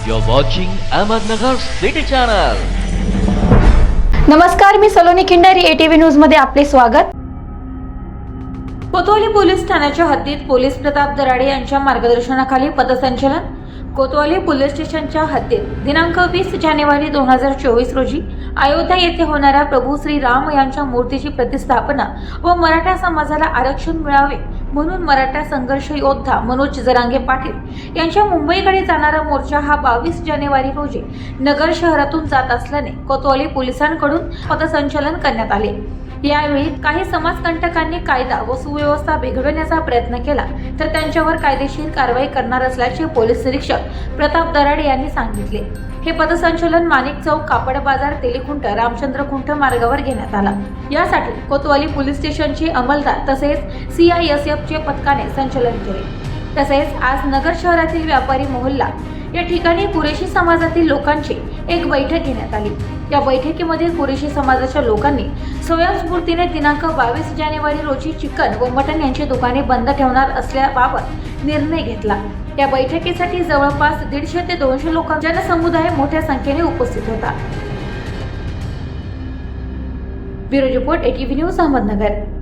You're watching Ahmednagar City Channel. नमस्कार मी Saloni Khindari ATV न्यूजमध्ये आपले स्वागत कोतवाली पोलीस ठाण्याच्या हद्दीत पोलीस प्रताप दराडे यांच्या मार्गदर्शनाखाली पथसंचलन कोतवाली पोलीस स्टेशनच्या हद्दीत दिनांक वीस जानेवारी दोन हजार चोवीस रोजी अयोध्या येथे होणाऱ्या प्रभू श्री राम यांच्या मूर्तीची प्रतिस्थापना व मराठा समाजाला आरक्षण मिळावे म्हणून मराठा संघर्ष योद्धा मनोज जरांगे पाटील यांच्या मुंबईकडे जाणारा मोर्चा हा बावीस जानेवारी रोजी नगर शहरातून जात असल्याने कोतवाली पोलिसांकडून पथसंचलन करण्यात आले. यावेळी काही समाजकंटकांनी कायदा व सुव्यवस्था बिघडवण्याचा प्रयत्न केला. तर त्यांच्यावर कायदेशीर कारवाई करणार असल्याचे पोलीस निरीक्षक प्रताप दराडे यांनी सांगितले. हे पथसंचलन माणिक चौक कापड बाजार तेलीखुंट रामचंद्र खुंट मार्गावर घेण्यात आला. यासाठी कोतवाली पोलीस स्टेशनचे अंमलदार तसेच सीआयएसएफचे पथकाने संचलन केले. तसेच आज नगर शहरातील व्यापारी मोहल्ला या ठिकाणी कुरेशी समाजातील लोकांची एक बैठक घेण्यात आली. या बैठकीमध्ये कुरेशी समाजाच्या लोकांनी स्वयंस्फूर्तीने दिनांक बावीस जानेवारी रोजी चिकन व मटण यांची दुकाने बंद ठेवणार असल्याबाबत निर्णय घेतला. या बैठकीसाठी जवळपास दीडशे ते दोनशे लोक जनसमुदाय मोठ्या संख्येने उपस्थित होता. Bureau report ATV news Ahmednagar.